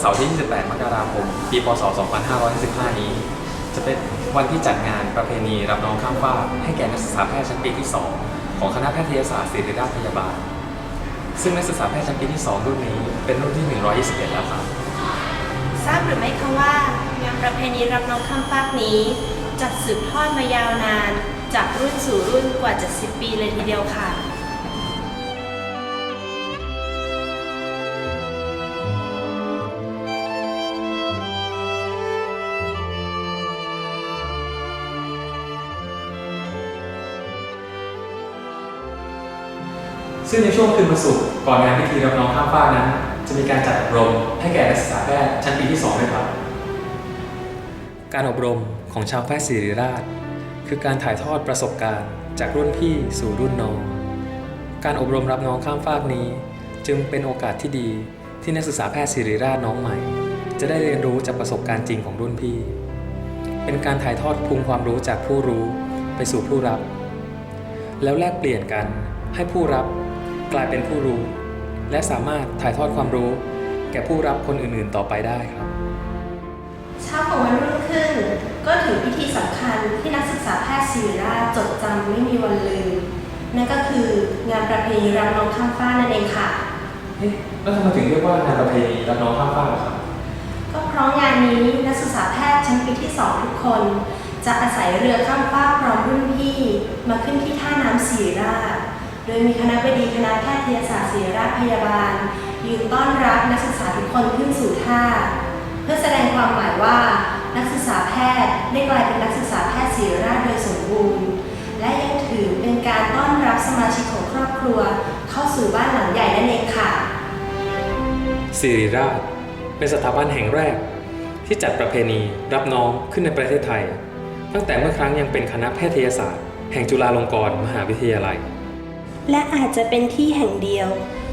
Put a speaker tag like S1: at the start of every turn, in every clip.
S1: วันเสาร์ที่ 28 มกราคม ปี พศ 2555 นี้ จะเป็นวันที่จัดงานประเพณีรับน้องข้ามฟากให้แก่นักศึกษาแพทย์ชั้นปีที่ 2 ของคณะแพทยศาสตร์ศิริราชพยาบาล ซึ่งนักศึกษาแพทย์ชั้นปีที่ 2 รุ่นนี้เป็นรุ่นที่ 121 แล้วครับ
S2: ทราบหรือไม่คะว่างานประเพณีรับน้องข้ามฟากนี้ จัดสืบทอดมายาวนาน จากรุ่นสู่รุ่นกว่า 70 ปีเลยทีเดียวค่ะ
S1: ซึ่งในช่วงคืนวันศุกร์ก่อนงานพิธีรับน้องข้ามฟากนั้น จะมีการจัดอบรมให้แก่นักศึกษาแพทย์ชั้นปีที่2ด้วยครับ การอบรมของชาวแพทย์ศิริราช คือการถ่ายทอดประสบการณ์จากรุ่นพี่สู่รุ่นน้อง การอบรมรับน้องข้ามฟากนี้ จึงเป็นโอกาสที่ดีที่นักศึกษาแพทย์ศิริราชน้องใหม่ จะได้เรียนรู้จากประสบการณ์จริงของรุ่นพี่ เป็นการถ่ายทอดภูมิความรู้จากผู้รู้ไปสู่ผู้รับ แล้วแลกเปลี่ยนกันให้ผู้รับ กลายเป็นผู้รู้ และสามารถถ่ายทอดความรู้ แก่ผู้รับคนอื่นๆต่อไปได้ครับ
S2: เช้าของวันรุ่งขึ้น ก็ถึงพิธีสำคัญที่นักศึกษาแพทย์ศิริราชจดจำไม่มีวันลืม นั่นก็คืองานประเพณีรับน้องข้ามฟ้ากนั่นเองค่ะ
S1: เอ๊ะแล้วทำไมถึงเรียกว่างานประเพณีรับน้องข้ามฟากล่ะครับ
S2: ก็เพราะงานนี้นักศึกษาแพทย์ชั้นปีที่2ทุกคน จะอาศัยเรือข้ามฟากพร้อมรุ่นพี่ มาขึ้นที่ท่าน้ำศิริราช โดยมีคณะบดีคณะแพทยศาสตร์ศิริราชพยาบาล ยืนต้อนรับนักศึกษาทุกคนขึ้นสู่ท่า เพื่อแสดงความหมายว่า นักศึกษาแพทย์ได้กลายเป็นนักศึกษาแพทย์ศิริราชโดยสมบูรณ์ และยังถือเป็นการต้อนรับสมาชิกของครอบครัว เข้าสู่บ้านหลังใหญ่นั่นเองค่ะ
S1: ศิริราชเป็นสถาบันแห่งแรก ที่จัดประเพณีรับน้องขึ้นในประเทศไทย ตั้งแต่เมื่อครั้งยังเป็นคณะแพทยศาสตร์ แห่งจุฬาลงกรณ์มหาวิทยาลัย
S2: และอาจจะเป็นที่แห่งเดียว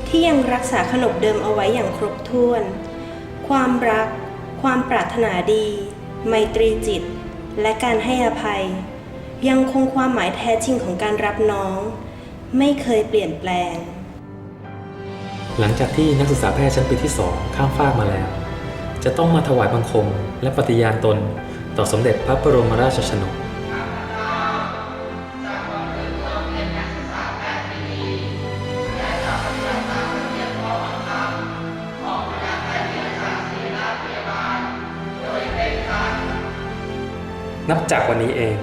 S2: ที่ยังรักษาขนบเดิมเอาไว้อย่างครบถ้วน ความรัก ความปรารถนาดี ไมตรีจิต และการให้อภัย ยังคงความหมายแท้จริงของการรับน้อง ไม่เคยเปลี่ยนแปลง
S1: หลังจากที่นักศึกษาแพทย์ชั้นปีที่2ข้ามฟากมาแล้ว จะต้องมาถวายบังคมและปฏิญาณตน ต่อสมเด็จพระบรมราชชนก นับจากวันนี้เอง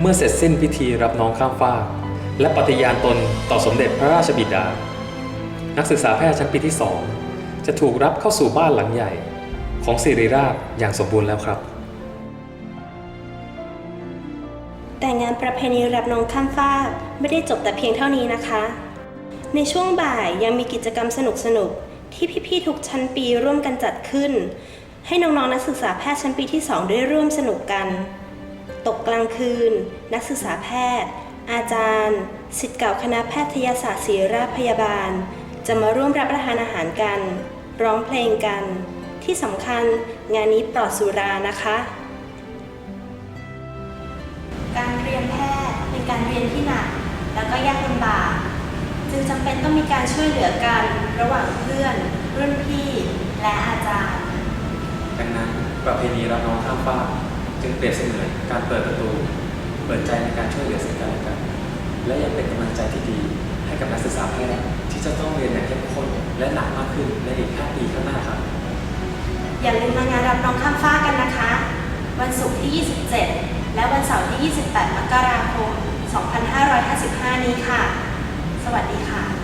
S1: เมื่อเสร็จสิ้นพิธีรับน้องข้ามฟากและปฏิญาณตนต่อสมเด็จพระราชบิดา นักศึกษาแพทย์ชั้นปีที่2จะถูกรับเข้าสู่บ้านหลังใหญ่ ของศิริราชอย่างสมบูรณ์แล้วครับ
S2: แต่งานประเพณีรับน้องข้ามฟากไม่ได้จบแต่เพียงเท่านี้นะคะ ในช่วงบ่ายยังมีกิจกรรมสนุกๆที่พี่ๆทุกชั้นปีร่วมกันจัดขึ้น ให้น้องๆนักศึกษาแพทย์ชั้นปีที่ 2 ได้ร่วมสนุกกัน ตกกลางคืน นักศึกษาแพทย์ อาจารย์สิทธิ์เก่าคณะแพทยศาสตร์ศิริราชพยาบาล จะมาร่วมรับประทานอาหารกัน ร้องเพลงกัน ที่สำคัญงานนี้ปลอดสุรานะคะ การเรียนแพทย์เป็นการเรียนที่หนักแล้วก็ยากลำบาก จึงจำเป็นต้องมีการช่วยเหลือกันระหว่างเพื่อนรุ่นพี่และอาจารย์
S1: ดังนั้นประเพณีรับน้องข้ามฟาก จึงเปรียบเสมือนการเปิดประตู เปิดใจในการช่วยเหลือซึ่งกันและกัน และยังเป็นกำลังใจที่ดีให้กับนักศึกษาแพทย์ที่จะต้องเรียนอย่างเข้มข้นและหนักมากขึ้นในอีก 5 ปีข้างหน้าครับ
S2: อย่าลืมมางานรับน้องข้ามฟ้ากกันนะคะ วันศุกร์ที่ 27 และวันเสาร์ที่ 28 มกราคม 2555 นี้ค่ะ สวัสดีค่ะ